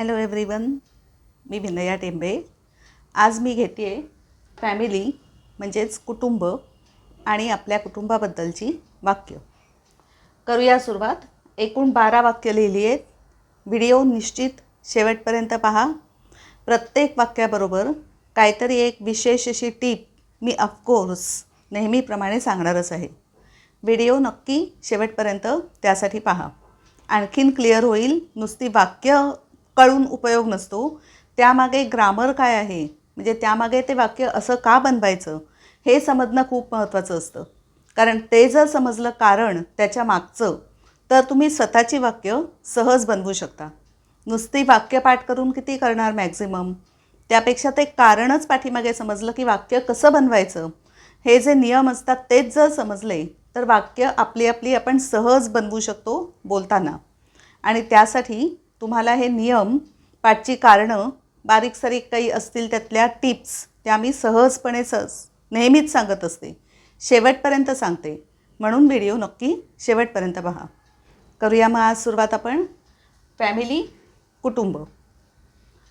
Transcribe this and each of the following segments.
Hello everyone मी विनया टेंबे. आज मी घेते आहे फॅमिली म्हणजेच कुटुंब आणि आपल्या कुटुंबाबद्दलची वाक्य. करूया सुरुवात. एकूण बारा वाक्य लिहिली आहेत. व्हिडिओ निश्चित शेवटपर्यंत पहा. प्रत्येक वाक्याबरोबर काहीतरी एक विशेष अशी टीप मी ऑफकोर्स नेहमीप्रमाणे सांगणारच आहे. व्हिडिओ नक्की शेवटपर्यंत त्यासाठी पहा. आणखीन क्लिअर होईल नुसती वाक्य कळून उपयोग नसतो. त्यामागे ग्रामर काय आहे? म्हणजे त्यामागे ते वाक्य असं का बनवायचं? हे समजणं खूप महत्त्वाचं असतं. कारण ते जर समजलं कारण त्याच्या मागचं तर तुम्ही स्वतःची वाक्य सहज बनवू शकता. नुसती वाक्यपाठ करून किती करणार मॅक्झिमम त्यापेक्षा ते कारणच पाठीमागे समजलं की वाक्य कसं बनवायचं? हे जे नियम असतात तेच जर समजले तर वाक्य आपली आपली आपण सहज बनवू शकतो बोलताना. आणि त्यासाठी तुम्हाला हे नियम पाठची कारणं बारीक सारीक काही असतील त्यातल्या टिप्स त्या मी सहजपणे सहज नेहमीच सांगत असते. शेवटपर्यंत सांगते. म्हणून व्हिडिओ नक्की शेवटपर्यंत पहा. करूया मग आज सुरुवात आपण. फॅमिली कुटुंब.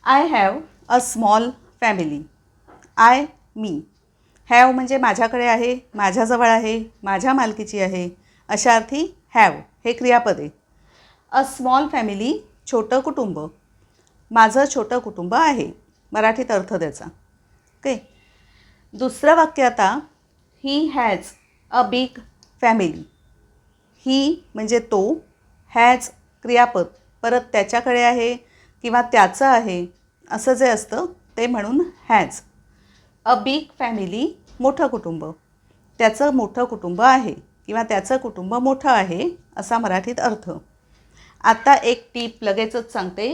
I have a small family I me have म्हणजे माझ्याकडे आहे माझ्याजवळ आहे माझ्या मालकीची आहे. अशा अर्थी हॅव हे क्रियापद. आहे अ स्मॉल फॅमिली छोटं कुटुंब. माझं छोटं कुटुंब आहे. मराठीत अर्थ द्यायचा. ओके? दुसरं वाक्य आता. He has a big family he म्हणजे तो हॅज क्रियापद. परत त्याच्याकडे आहे किंवा त्याचं आहे असं जे असतं ते म्हणून हॅज अ बिग फॅमिली मोठं कुटुंब. त्याचं मोठं कुटुंब आहे किंवा त्याचं कुटुंब मोठं आहे असा मराठीत अर्थ. आता एक टीप लगेचच सांगते.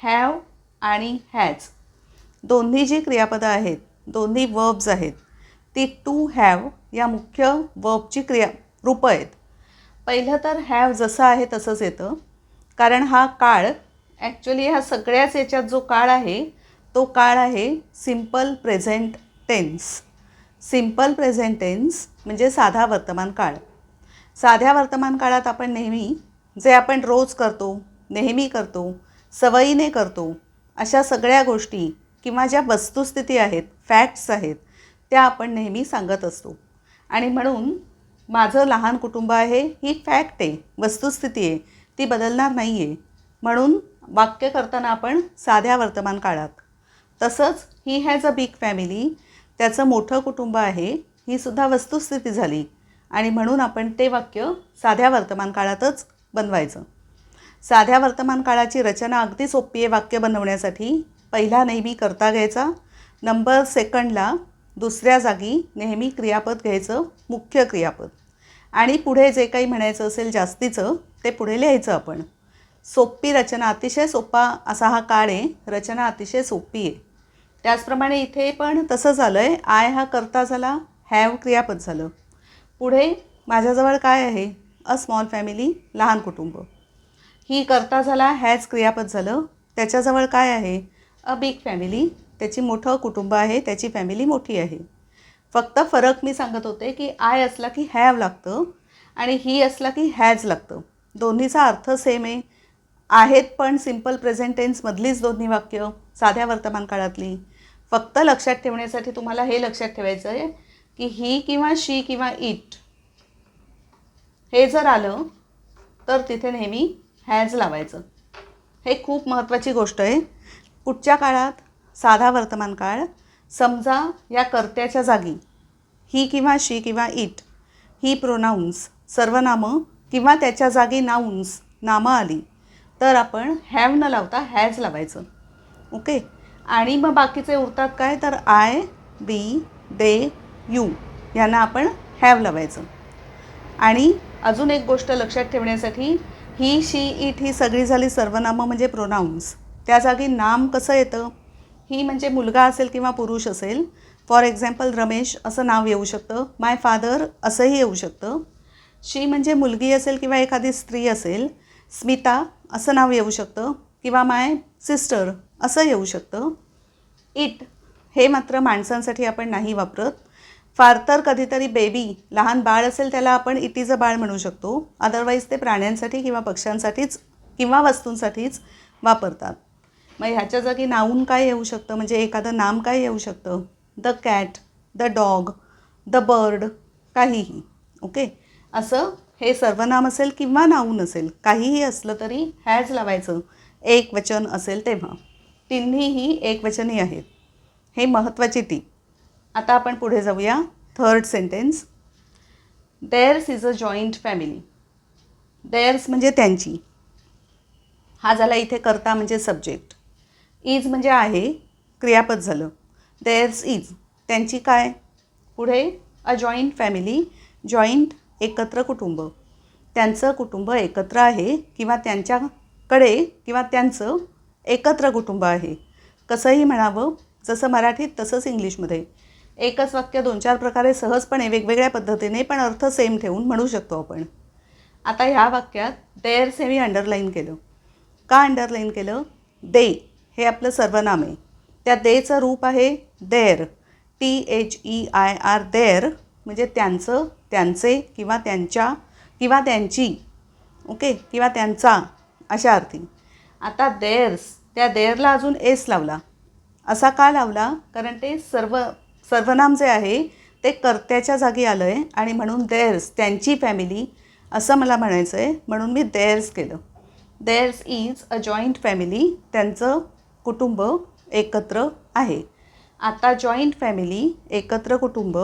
हॅव आणि हॅज दोन्ही जी क्रियापदं आहेत दोन्ही वर्ब्स आहेत ती टू हॅव या मुख्य वर्बची क्रिया रूपं आहेत. पहिलं तर हॅव जसं आहे तसंच येतं. कारण हा काळ ॲक्च्युली हा सगळ्याच याच्यात जो काळ आहे तो काळ आहे simple present tense simple present tense म्हणजे साधा वर्तमान काळ. साध्या वर्तमान काळात आपण नेहमी जे आपण रोज करतो नेहमी करतो सवयीने करतो अशा सगळ्या गोष्टी किंवा ज्या वस्तुस्थिती आहेत फॅक्ट्स आहेत त्या आपण नेहमी सांगत असतो. आणि म्हणून माझं लहान कुटुंब आहे ही फॅक्ट आहे वस्तुस्थिती आहे ती बदलणार नाही आहे म्हणून वाक्य करताना आपण साध्या वर्तमान काळात. तसंच he has a big family त्याचं मोठं कुटुंब आहे ही सुद्धा वस्तुस्थिती झाली. आणि म्हणून आपण ते वाक्य साध्या वर्तमान काळातच बनवायचं. साध्या वर्तमान काळाची रचना अगदी सोपी आहे वाक्य बनवण्यासाठी. पहिला नेहमी करता घ्यायचा. नंबर सेकंडला दुसऱ्या जागी नेहमी क्रियापद घ्यायचं मुख्य क्रियापद. आणि पुढे जे काही म्हणायचं असेल जास्तीचं ते पुढे लिहायचं आपण. सोपी रचना अतिशय सोपा असा हा काळ आहे. रचना अतिशय सोपी आहे. त्याचप्रमाणे इथे पण तसं झालं आहे आय हा करता झाला हॅव क्रियापद झालं. पुढे माझ्याजवळ काय आहे? अ स्मॉल फॅमिली लहान कुटुंब. ही करता झाला हॅज क्रियापद झालं. त्याच्याजवळ काय आहे? अ बिग फॅमिली त्याची मोठं कुटुंब आहे त्याची फॅमिली मोठी आहे. फक्त फरक मी सांगत होते की आय असला की हॅव लागतं आणि ही असला की हॅज लागतं. दोन्हीचा अर्थ सेम आहे. आहेत पण सिंपल प्रेझेंटेन्समधलीच दोन्ही वाक्य साध्या वर्तमान काळातली. फक्त लक्षात ठेवण्यासाठी तुम्हाला हे लक्षात ठेवायचं आहे की ही किंवा शी किंवा इट हे जर आलं तर तिथे नेहमी हॅज लावायचं. हे खूप महत्त्वाची गोष्ट आहे. पुढच्या काळात साधा वर्तमान काळ समजा या कर्त्याच्या जागी ही किंवा शी किंवा इट ही प्रोनाऊन्स सर्वनामं किंवा त्याच्या जागी नाऊन्स नामं आली तर आपण हॅव न लावता हॅज लावायचं. ओके आणि मग बाकीचे उरतात काय? तर आय बी दे यू यांना आपण हॅव लावायचं. आणि अजून एक गोष्ट लक्षात ठेवण्यासाठी ही शी इट ही सगळी झाली सर्वनामं म्हणजे प्रोनाऊन्स. त्या जागी नाम कसं येतं? ही म्हणजे मुलगा असेल किंवा पुरुष असेल. फॉर एक्झाम्पल रमेश असं नाव येऊ शकतं. माय फादर असंही येऊ शकतं. शी म्हणजे मुलगी असेल किंवा एखादी स्त्री असेल. स्मिता असं नाव येऊ शकतं. किंवा माय सिस्टर असं येऊ शकतं. इट हे मात्र माणसांसाठी आपण नाही वापरत. फार तर कधीतरी बेबी लहान बाळ असेल त्याला आपण इटीचं बाळ म्हणू शकतो. अदरवाईज ते प्राण्यांसाठी किंवा पक्ष्यांसाठीच किंवा वस्तूंसाठीच वापरतात. मग ह्याच्या जागी नाऊन काय येऊ शकतं? म्हणजे एखादं नाम काय येऊ शकतं? The cat the dog the bird काहीही. ओके असं हे सर्वनाम असेल किंवा नाऊन असेल काहीही असलं तरी हॅज लावायचं. एक वचन असेल तेव्हा. तिन्हीही एकवचनी आहेत. हे महत्त्वाची टीप. आता आपण पुढे जाऊया. Third sentence theirs is a joint family theirs म्हणजे त्यांची. हा झाला इथे करता म्हणजे सब्जेक्ट इज म्हणजे आहे क्रियापद झालं. देअर्स इज त्यांची काय? पुढे अ जॉईंट फॅमिली जॉईंट एकत्र कुटुंब. त्यांचं कुटुंब एकत्र आहे किंवा त्यांच्याकडे किंवा त्यांचं एकत्र कुटुंब आहे. कसंही म्हणावं जसं मराठीत तसंच इंग्लिशमध्ये. एकच वाक्य दोन चार प्रकारे सहजपणे वेगवेगळ्या पद्धतीने पण अर्थ सेम ठेवून म्हणू शकतो आपण. आता ह्या वाक्यात देअर्स मी अंडरलाईन केलं. का अंडरलाईन केलं? दे हे आपलं सर्वनाम आहे. त्या देचं रूप आहे their T H E I R their म्हणजे त्यांचं त्यांचे किंवा त्यांच्या किंवा त्यांची. ओके किंवा त्यांचा. अशा अर्थी. आता देअर्स त्या देअरला अजून एस लावला. असा का लावला? कारण ते सर्व सर्वनाम जे आहे ते कर्त्याच्या जागी आलं आहे आणि म्हणून देअर्स त्यांची फॅमिली असं मला म्हणायचं आहे म्हणून मी देअर्स केलं. Theirs is a joint family त्यांचं कुटुंब एकत्र आहे. आता जॉईंट फॅमिली एकत्र कुटुंब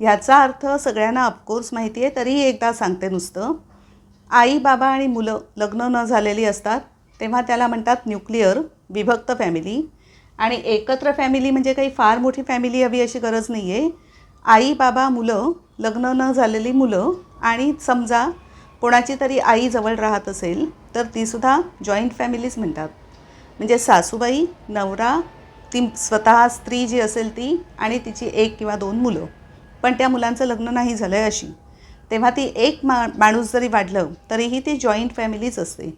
ह्याचा अर्थ सगळ्यांना ऑफकोर्स माहिती आहे तरीही एकदा सांगते नुसतं. आई बाबा आणि मुलं लग्न न झालेली असतात तेव्हा त्याला म्हणतात न्यूक्लिअर विभक्त फॅमिली आणि एकत्र फॅमिली म्हणजे काही फार मोठी फॅमिली हवी अशी गरज नाही आहे आई बाबा मुलं लग्न न झालेली मुलं आणि समजा कोणाची तरी आई जवळ राहत असेल तर तीसुद्धा जॉईंट फॅमिलीज म्हणतात. म्हणजे सासूबाई नवरा ती स्वतः स्त्री जी असेल ती आणि तिची एक किंवा दोन मुलं. पण त्या मुलांचं लग्न नाही झालं आहे अशी. तेव्हा ती एक मा माणूस जरी वाढलं तरीही ती जॉईंट फॅमिलीच असते.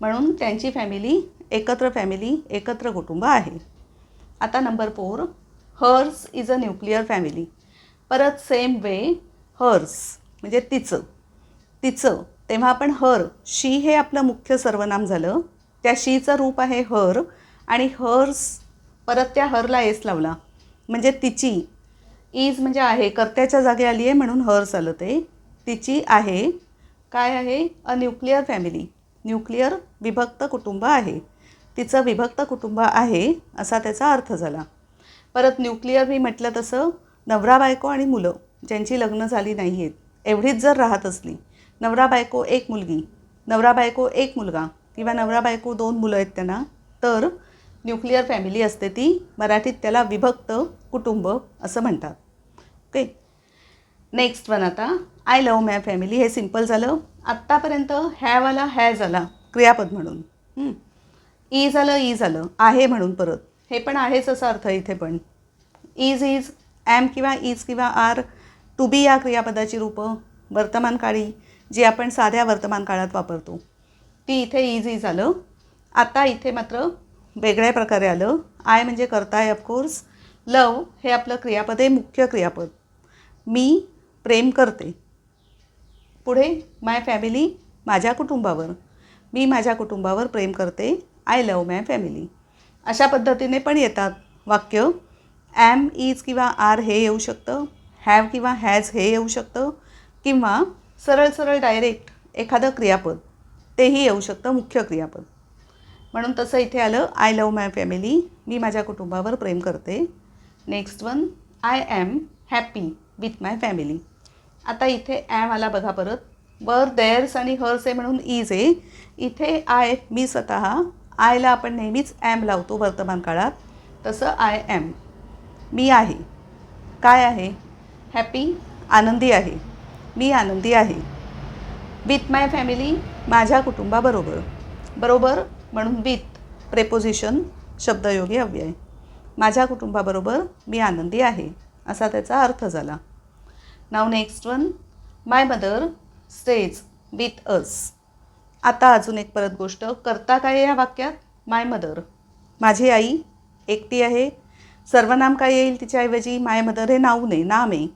म्हणून त्यांची फॅमिली एकत्र फॅमिली एकत्र कुटुंब आहे. आता number four hers is a nuclear family परत सेम वे हर्स म्हणजे तिचं. तिचं तेव्हा आपण हर शी हे आपलं मुख्य सर्वनाम झालं. त्या शीचं रूप आहे हर आणि हर्स परत त्या हरला एस लावला. म्हणजे तिची. इज म्हणजे आहे कर्त्याच्या जागी आली आहे म्हणून हर्स आलं ते. तिची आहे. काय आहे? अ न्यूक्लिअर फॅमिली न्यूक्लिअर विभक्त कुटुंब आहे. तिचं विभक्त कुटुंब आहे असा त्याचा अर्थ झाला. परत न्यूक्लिअर मी म्हटलं तसं नवरा बायको आणि मुलं ज्यांची लग्न झाली नाही आहेत एवढीच जर राहत असली नवरा बायको एक मुलगी नवरा बायको एक मुलगा किंवा नवरा बायको दोन मुलं आहेत त्यांना तर न्यूक्लिअर फॅमिली असते ती मराठीत त्याला विभक्त कुटुंब असं म्हणतात. ओके? नेक्स्ट वन आता आय लव माय फॅमिली हे सिंपल झालं. आत्तापर्यंत हॅवाला हॅ झाला क्रियापद म्हणून. ई झालं ई झालं. आहे म्हणून परत. हे पण आहेच असा अर्थ इथे पण. इज इज ॲम किंवा इज किंवा आर टू बी या क्रियापदाची रूपं वर्तमानकाळी जी आपण साध्या वर्तमान काळात वापरतो. ती इथे इज इज आलं. आता इथे मात्र वेगळ्या प्रकारे आलं. आय म्हणजे करताय ऑफकोर्स लव हे आपलं क्रियापद आहे मुख्य क्रियापद. मी प्रेम करते. पुढे माय फॅमिली माझ्या कुटुंबावर. मी माझ्या कुटुंबावर प्रेम करते. आय लव माय फॅमिली अशा पद्धतीने पण येतात वाक्य. ॲम इज किंवा आर हे येऊ शकतं. हॅव किंवा हॅज हे येऊ शकतं. किंवा सरळ सरळ डायरेक्ट एखादं क्रियापद तेही येऊ शकतं मुख्य क्रियापद. म्हणून तसं इथे आलं आय लव माय फॅमिली मी माझ्या कुटुंबावर प्रेम करते. Next one I am happy with my family आता इथे ॲम आला बघा परत. वर देअर्स आणि हर्स आहे म्हणून इज आहे. इथे आय मी स्वतः आयला आपण नेहमीच ॲम लावतो वर्तमान काळात. तसं आय ॲम मी आहे. काय आहे? हॅपी आनंदी आहे. मी आनंदी आहे. विथ माय फॅमिली माझ्या कुटुंबाबरोबर. बरोबर म्हणून विथ प्रेपोजिशन शब्दयोगी अव्यय. माझ्या कुटुंबाबरोबर मी आनंदी आहे असा त्याचा अर्थ झाला. नाव next one my mother stays with us आता अजून एक परत गोष्ट. करता काय या वाक्यात? माय मदर माझी आई एकटी आहे. सर्वनाम काय येईल तिच्याऐवजी माय मदर हे नाव नाही नाम आहे.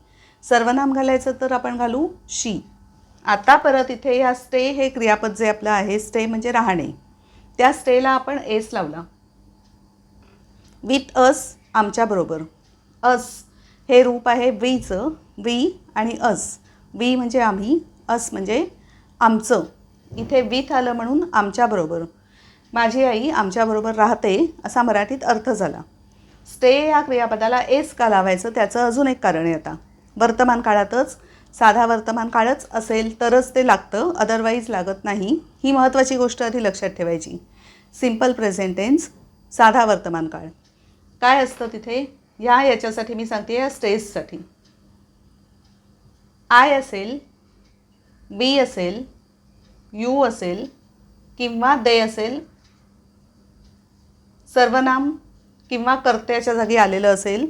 सर्वनाम घालायचं तर आपण घालू शी आता परत इथे या स्टे हे क्रियापद जे आपलं आहे स्टे म्हणजे राहणे. त्या स्टेला आपण एस लावला. विथ अस आमच्याबरोबर अस हे रूप आहे वीचं वी आणि अस वी म्हणजे आम्ही अस म्हणजे आमचं. इथे वीथ आलं म्हणून आमच्याबरोबर. माझी आई आमच्याबरोबर राहते असा मराठीत अर्थ झाला. स्टे या क्रियापदाला एस का लावायचं त्याचं अजून एक कारण आहे आता. वर्तमान काळातच साधा वर्तमान काळच असेल तरच ते लागतं अदरवाईज लागत नाही ही महत्त्वाची गोष्ट आधी लक्षात ठेवायची. सिंपल प्रेझेंटेन्स साधा वर्तमान काळ. काय असतं तिथे? या याच्यासाठी मी सांगते या स्टेजसाठी आय असेल बी असेल यू असेल किंवा दे असेल सर्वनाम किंवा कर्त्याच्या जागी आलेलं असेल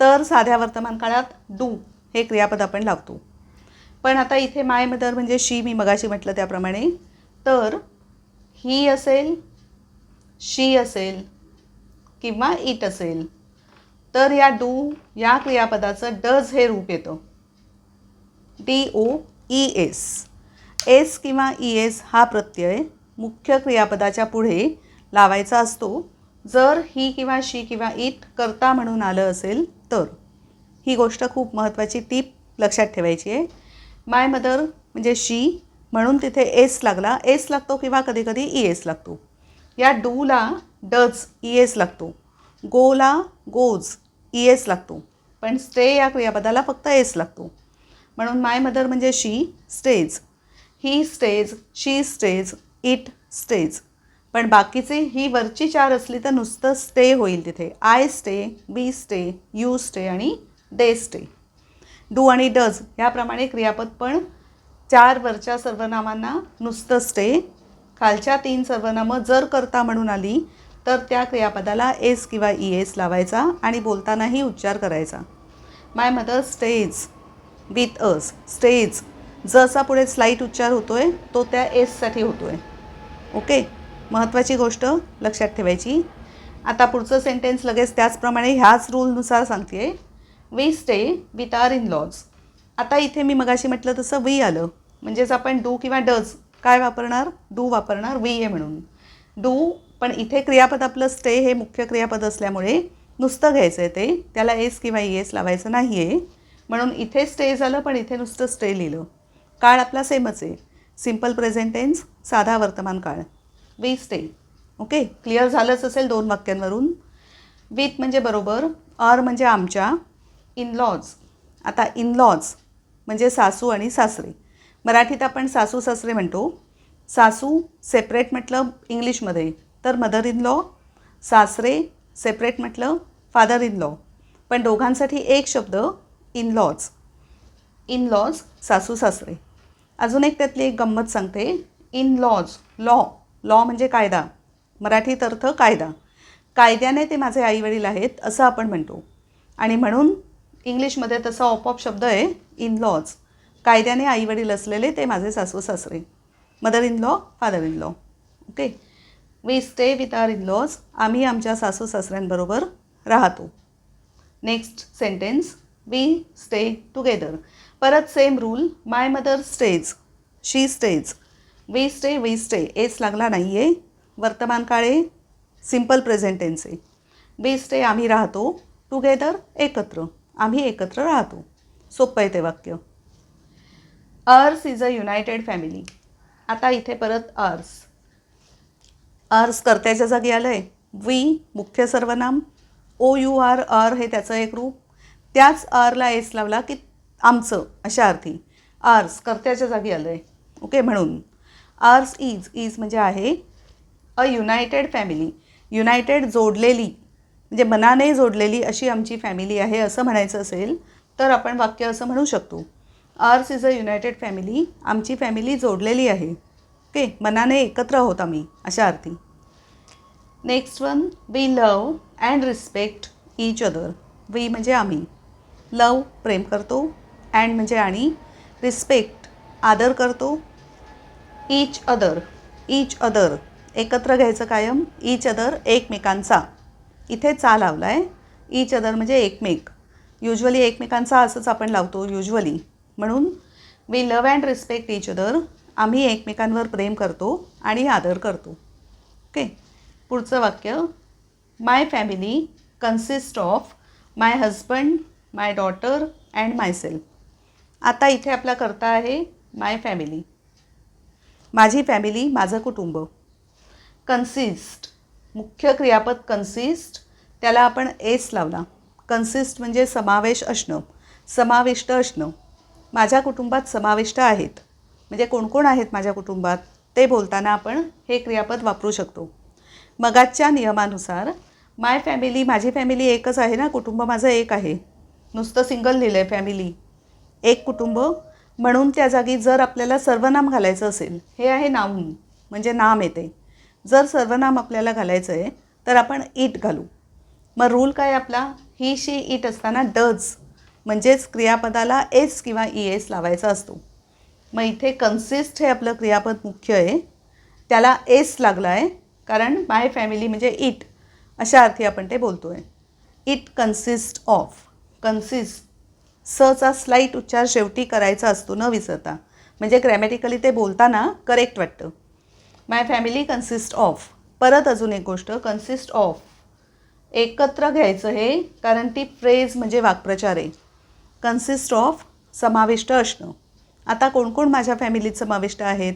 तर साध्या वर्तमान काळात डू हे क्रियापद आपण लावतो. पण आता इथे माय मदर म्हणजे शी मी मगाशी म्हटलं त्याप्रमाणे तर ही असेल शी असेल किंवा इट असेल तर या डू या क्रियापदाचं डज हे रूप येतं. D O E S S किंवा ई एस हा प्रत्यय मुख्य क्रियापदाच्या पुढे लावायचा असतो. जर ही किंवा शी किंवा इट करता म्हणून आलं असेल तर. ही गोष्ट खूप महत्त्वाची टीप लक्षात ठेवायची आहे. माय मदर म्हणजे शी म्हणून तिथे एस लागला. एस लागतो किंवा कधीकधी ई एस लागतो. या डूला डज ई एस लागतो. गोला गोज ई एस लागतो. पण स्टे या क्रियापदाला फक्त एस लागतो. म्हणून माय मदर म्हणजे she stays he stays she stays it stays पण बाकीचे ही वरची चार असली तर नुसतं स्टे होईल तिथे. I stay we stay you stay आणि डे स्टे डू आणि डज ह्याप्रमाणे क्रियापद पण चार वरच्या सर्वनामांना नुसतं स्टे खालच्या तीन सर्वनामं जर करता म्हणून आली तर त्या क्रियापदाला एस किंवा ई एस लावायचा आणि बोलतानाही उच्चार करायचा. My mother stays with us stays जसा पुढे स्लाईट उच्चार होतो आहे तो त्या एससाठी होतो आहे ओके? महत्त्वाची गोष्ट लक्षात ठेवायची. आता पुढचं सेंटेन्स लगेच त्याचप्रमाणे ह्याच रूलनुसार सांगते आहे we stay with our in laws आता इथे मी मगाशी म्हटलं तसं वी आलं. म्हणजेच आपण डू किंवा डज काय वापरणार? डू वापरणार वी आहे म्हणून. डू पण इथे क्रियापद आपलं स्टे हे मुख्य क्रियापद असल्यामुळे नुसतं घ्यायचं आहे ते. त्याला एस किंवा ई एस लावायचं नाही आहे म्हणून इथे स्टे झालं पण इथे नुसतं स्टे लिहिलं. काळ आपला सेमच आहे. सिंपल प्रेझेंट टेन्स साधा वर्तमान काळ. वी स्टे ओके क्लिअर झालंच असेल दोन वाक्यांवरून. विथ म्हणजे बरोबर ऑर म्हणजे आमच्या इन लॉज आता इन लॉज म्हणजे सासू आणि सासरे. मराठीत आपण सासू सासरे म्हणतो. सासू सेपरेट म्हटलं इंग्लिशमध्ये तर मदर इन लॉ सासरे सेपरेट म्हटलं फादर इन लॉ पण दोघांसाठी एक शब्द इन लॉज इन लॉज सासू सासरे. अजून एक त्यातली एक गंमत सांगते. इन लॉज लॉ लॉ म्हणजे कायदा. मराठीत अर्थ कायदा. कायद्याने ते माझे आईवडील आहेत असं आपण म्हणतो. आणि म्हणून इंग्लिशमध्ये तसा ऑपॉप शब्द आहे इन लॉज कायद्याने आईवडील असलेले ते माझे सासू सासरे. Mother in law father in law okay we stay with our in laws आम्ही आमच्या सासू सासऱ्यांबरोबर राहतो. Next sentence we stay together परत same rule my mother stays she stays we stay we stay S लागला नाही आहे वर्तमान काळे सिंपल प्रेझेंटेन्स आहे. वी स्टे आम्ही राहतो. टुगेदर एकत्र. आम्ही एकत्र राहतो. सोपं आहे ते वाक्य. Ours is a united family आता इथे परत अर्स अर्स कर्त्याच्या जागी आलं आहे वी मुख्य सर्वनाम. ओ यू आर आर हे त्याचं एक रूप. त्याच आरला एस लावला की आमचं अशा अर्थी. आर्स कर्त्याच्या जागी आलं आहे ओके म्हणून. आर्स इज इज म्हणजे आहे अ युनायटेड फॅमिली युनायटेड जोडलेली म्हणजे मनाने जोडलेली अशी आमची फॅमिली आहे असं म्हणायचं असेल तर आपण वाक्य असं म्हणू शकतो. Ours is a united family आमची फॅमिली जोडलेली आहे. ओके मनाने एकत्र आहोत आम्ही अशा अर्थी. Next one we love and respect each other we म्हणजे आम्ही. लव प्रेम करतो. अँड म्हणजे आणि रिस्पेक्ट आदर करतो. ईच अदर ईच अदर एकत्र घ्यायचं कायम. ईच अदर एकमेकांचा. इथे चा लावला आहे ईच अदर म्हणजे एकमेक. युजली एकमेकांचा असंच आपण लावतो युजली म्हणून we love and respect each other आम्ही एकमेकांवर प्रेम करतो आणि आदर करतो. ओके पुढचं वाक्य. My family consist of my husband my daughter and myself आता इथे आपला करता आहे माय फॅमिली. माझी फॅमिली माझं कुटुंब. कन्सिस्ट मुख्य क्रियापद कन्सिस्ट त्याला आपण एस लावला. कन्सिस्ट म्हणजे समावेश असणं. समाविष्ट असणं. माझ्या कुटुंबात समाविष्ट आहेत. म्हणजे कोण कोण आहेत माझ्या कुटुंबात? ते बोलताना आपण हे क्रियापद वापरू शकतो. मगाच्या नियमानुसार माय फॅमिली माझी फॅमिली एकच आहे ना? कुटुंब माझं एक आहे. नुसतं सिंगल लिहिलं आहे फॅमिली. एक कुटुंब म्हणून त्या जागी जर आपल्याला सर्वनाम घालायचं असेल हे आहे नाऊन म्हणजे नाम येते. जर सर्वनाम आपल्याला घालायचं आहे तर आपण ईट घालू. मग रूल काय आपला? ही शी ईट असताना डज म्हणजेच क्रियापदाला एस किंवा ई एस लावायचा असतो. मग इथे कन्सिस्ट हे आपलं क्रियापद मुख्य आहे. त्याला एस लागला आहे कारण माय फॅमिली म्हणजे इट अशा अर्थी आपण ते बोलतो आहे इट कन्सिस्ट ऑफ कन्सिस्ट सचा स्लाईट उच्चार शेवटी करायचा असतो न विसरता. म्हणजे ग्रॅमॅटिकली ते बोलताना करेक्ट वाटतं. माय फॅमिली कन्सिस्ट ऑफ परत अजून एक गोष्ट कन्सिस्ट ऑफ एकत्र घ्यायचं हे कारण ती फ्रेज म्हणजे वाक्प्रचार आहे. कन्सिस्ट ऑफ समाविष्ट असणं. आता कोणकोण माझ्या फॅमिलीत समाविष्ट आहेत?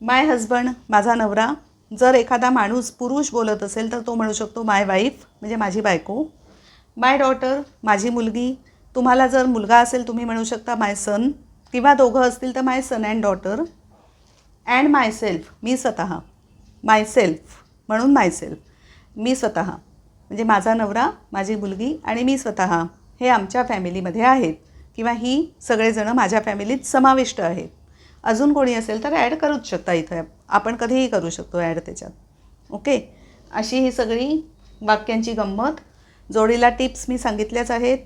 माय हजबंड माझा नवरा जर एखादा माणूस पुरुष बोलत असेल तर तो म्हणू शकतो माय वाईफ म्हणजे माझी बायको. माय डॉटर माझी मुलगी तुम्हाला जर मुलगा असेल तुम्ही म्हणू शकता माय सन. किंवा दोघं असतील तर my son and daughter. And myself. मी स्वतः. Myself. म्हणून माय सेल्फ. मी स्वतः. म्हणजे माझा नवरा माझी मुलगी आणि मी स्वतः. हे आमच्या फॅमिलीमध्ये आहेत. किंवा ही सगळेजणं माझ्या फॅमिलीत समाविष्ट आहेत. अजून कोणी असेल तर ॲड करूच शकता इथं. आपण कधीही करू शकतो ॲड त्याच्यात. ओके? अशी ही सगळी वाक्यांची गंमत. जोडीला टिप्स मी सांगितल्याच आहेत.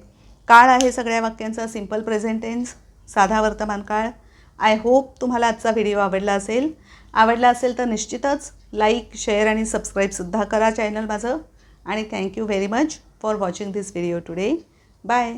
काळ आहे सगळ्या वाक्यांचा सिंपल प्रेझेंटेन्स साधा वर्तमान काळ. आय होप तुम्हाला आजचा व्हिडिओ आवडला असेल. आवडला असेल तर निश्चितच लाईक शेअर आणि सबस्क्राईबसुद्धा करा चॅनल माझं. आणि thank you very much for watching this video today bye